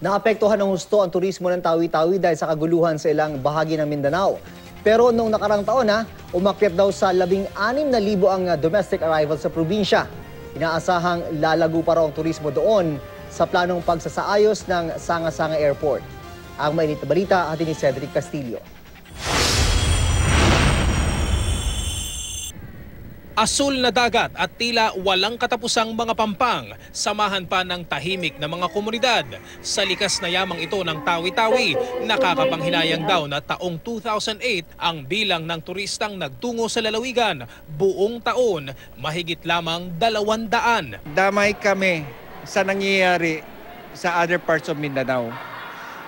Naapektuhan ng husto ang turismo ng Tawi-Tawi dahil sa kaguluhan sa ilang bahagi ng Mindanao. Pero noong nakarang taon na, umakyat daw sa 16,000 ang uh, domestic arrival sa probinsya. Inaasahang lalago pa raw ang turismo doon sa planong pagsasaayos ng Sanga-Sanga Airport. Ang mainit na balita, atin ni Cedric Castillo. Asul na dagat at tila walang katapusang mga pampang, samahan pa ng tahimik na mga komunidad. Sa likas na yamang ito ng Tawi-Tawi, nakakapanghinayang daw na taong 2008 ang bilang ng turistang nagtungo sa lalawigan. Buong taon, mahigit lamang dalawang daan. damay kami sa nangyayari sa other parts of Mindanao.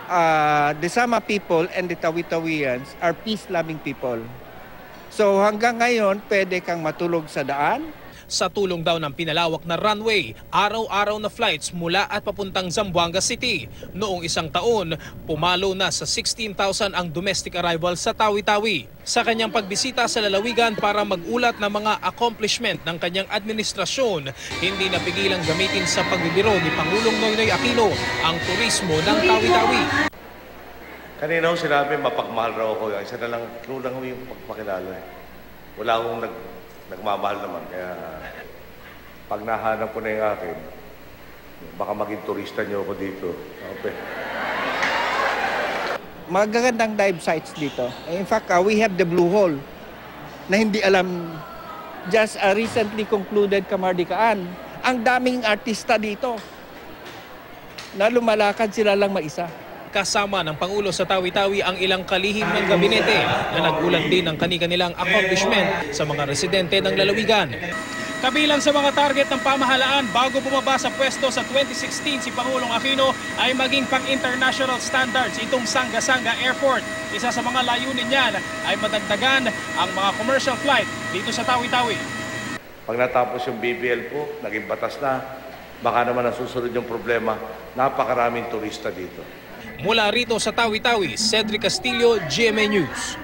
Uh, the Sama people and the Tawi-Tawians are peace-loving people. So hanggang ngayon, pwede kang matulog sa daan, Sa tulong daw ng pinalawak na runway, araw-araw na flights mula at papuntang Zamboanga City. Noong isang taon, pumalo na sa 16,000 ang domestic arrival sa Tawi-Tawi. Sa kanyang pagbisita sa lalawigan para magulat ng mga accomplishment ng kanyang administrasyon, hindi napigilang gamitin sa pagbibiro ni Pangulong Noynoy Aquino ang turismo ng Tawi-Tawi. Kanina ho sinabi, mapagmahal raw ako. Isa na lang, true lang ho yung pagpakilala. Eh. Wala akong nag, nagmamahal naman. Kaya pag nahanap ko na yung akin, baka maging turista niyo ako dito. Okay. magagandang dive sites dito. In fact, uh, we have the Blue Hole na hindi alam just uh, recently concluded Kamardikaan. Ang daming artista dito na lumalakad sila lang maisa. Kasama ng Pangulo sa Tawi-Tawi ang ilang kalihim ng gabinete na nagulat din ng kani-kanilang accomplishment sa mga residente ng lalawigan. Kabilang sa mga target ng pamahalaan bago bumaba sa pwesto sa 2016 si Pangulong Aquino ay maging pang-international standards itong Sanga-Sanga Airport. Isa sa mga layunin niyan ay madagdagan ang mga commercial flight dito sa Tawi-Tawi. Pag natapos yung BBL po, naging batas na, baka naman ang susunod yung problema, napakaraming turista dito. Mula rito sa Tawi-Tawi, Cedric Castillo, GMA News.